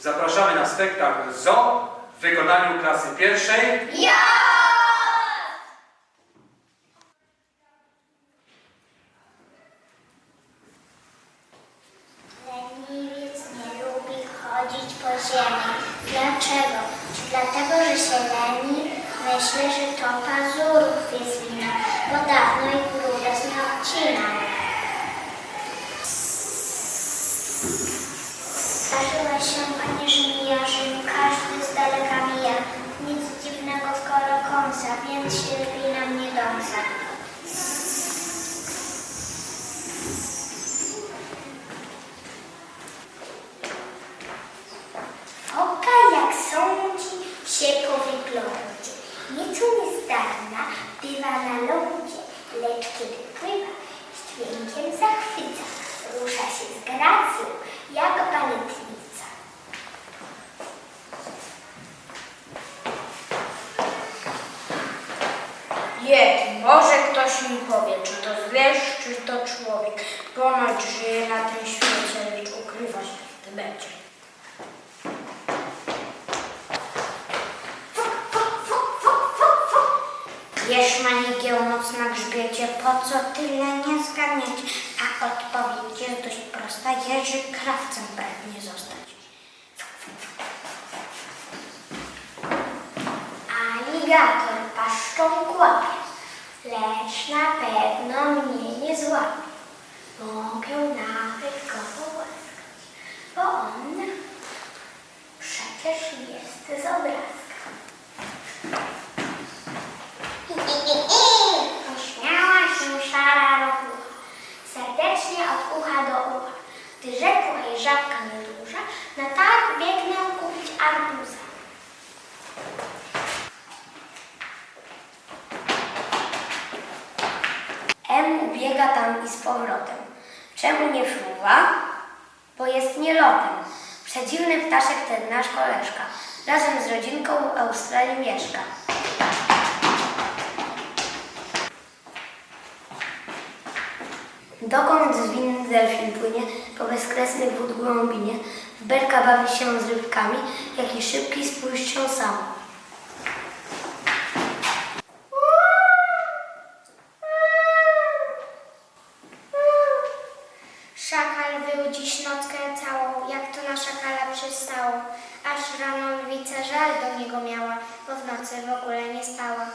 Zapraszamy na spektakl ZO w wykonaniu klasy pierwszej. Leniwiec nie lubi chodzić po ziemi. Dlaczego? Dlatego, że się leni? Myślę, że to pazurów jest wina, bo dawno ich brudas nie odcinał. Się, panie, że mija, że każdy z daleka mija. Nic dziwnego, skoro kąsa, więc się lepiej nam nie dąsa. Oka jak sądzi się po wyglądzie. Nieco niezdarna bywa na lądzie, lecz kiedy pływa, z dźwiękiem zachwyca. Rusza się z gracją, jak baletnica. Może ktoś mi powie, czy to zwierz, czy to człowiek. Ponoć żyje na tym świecie, lecz ukrywa się w Tybecie. Jeżmanigieł moc na grzbiecie, po co tyle nie zganiać? A odpowiedź jest dość prosta, Jerzy krawcem pragnie zostać. Aligator paszczą kłapie, lecz na pewno mnie nie złapie. Mogę nawet go pogłaskać, bo on przecież jest z obrazka. Pośmiała się szara ropucha, serdecznie od ucha do ucha. Gdy rzekła jej żabka biega tam i z powrotem. Czemu nie fruwa? Bo jest nielotem. Przedziwny ptaszek ten nasz koleżka. Razem z rodzinką w Australii mieszka. Dokąd zwinny delfin płynie, po bezkresnych wód głębinie, w berka bawi się z rybkami, jaki szybki spójrz się sam. Szakal wył dziś nockę całą, jak to na szakala przystało. Aż rano lwica żal do niego miała, bo w nocy w ogóle nie spała.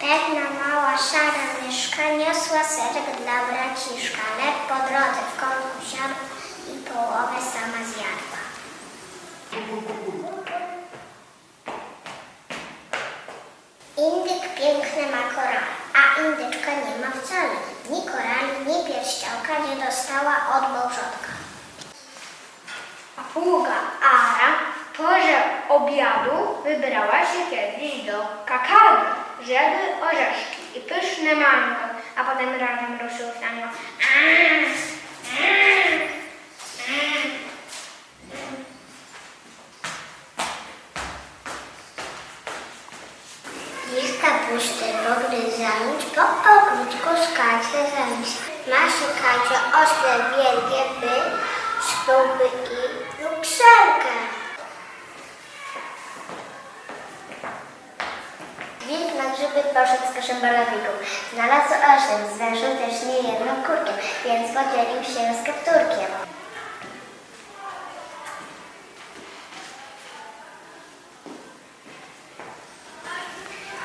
Pewna mała szara myszka niosła serek dla braciszka, lecz po drodze w kątku siadła i połowę sama zjadła. Indyk piękny ma korale, a indyczka nie ma wcale. Ni korali, ni pierścionka nie dostała od małżonka. Pługa Ara w porze obiadu wybrała się kiedyś do kakadu, żeby orzeszki i pyszne mango, a potem razem ruszył nią. Ich kapustę mogli zająć, po ogródku skacze zająć. Nasze kacio ostre wielkie by, sztuby i lukszerkę. Wilk na grzyby poszedł z koszem barawiką. Znalazł osiem, zwęszył też niejedną kurkę, więc podzielił się z kapturkiem.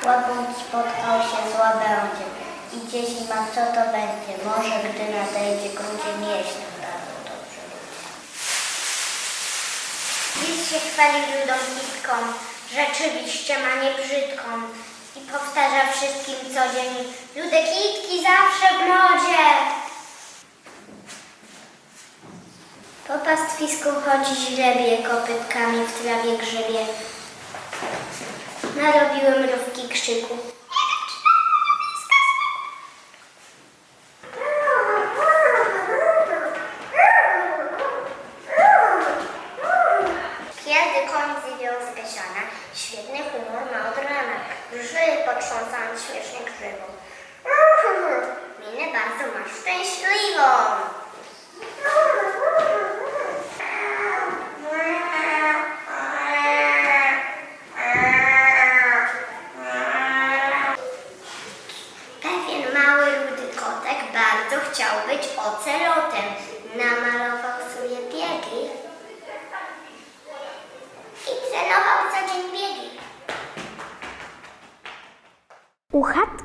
Łabędź spotkał się z łabędziem. Idzie zima, co to będzie? Może gdy nadejdzie grudzień jesień, się chwali ludą kitką, rzeczywiście ma niebrzydką i powtarza wszystkim codziennie, lude kitki zawsze w modzie. Po pastwisku chodzi źrebie, kopytkami w trawie grzebie. Narobiłem mrówki krzyku. Śmiesznie grzywą.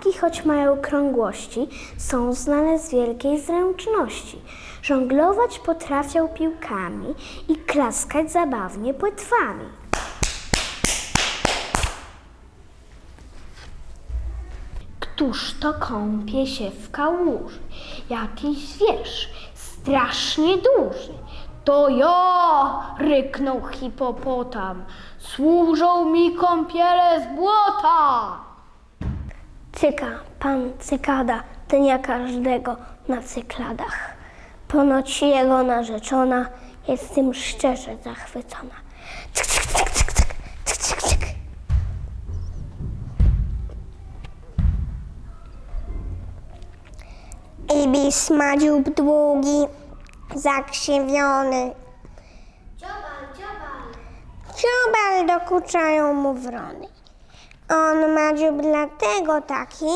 Uchatki, choć mają krągłości, są znane z wielkiej zręczności. Żonglować potrafią piłkami i klaskać zabawnie płetwami. Któż to kąpie się w kałuży? Jakiś zwierz, strasznie duży. To ja, ryknął hipopotam. Służą mi kąpiele z błota. Cyka, pan cykada, dnia każdego na cykladach. Ponoć jego narzeczona jest tym szczerze zachwycona. Cyk, cyk, cyk, cyk, cyk, cyk, cyk, cyk. Dziób długi, zakrzywiony. Dziobal, dziobal. Dziobal dokuczają mu wrony. On ma dziób dlatego taki,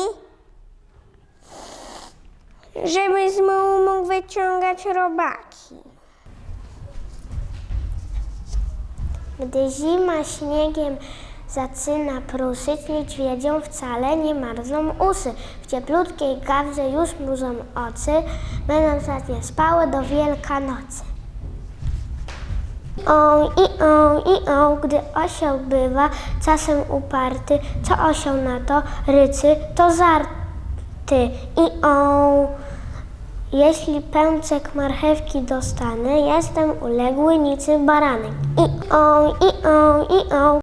żeby z mułu mógł wyciągać robaki. Gdy zima śniegiem zaczyna pruszyć, niedźwiedziom wcale nie marzną usy. W cieplutkiej gawrze już mrużą oczy, będą zaś spały do Wielkanocy. O i o i o, gdy osioł bywa czasem uparty, co osioł na to rycy, to żarty. I o, jeśli pęczek marchewki dostanę, jestem uległy niczym baranek. I o, i o, i o,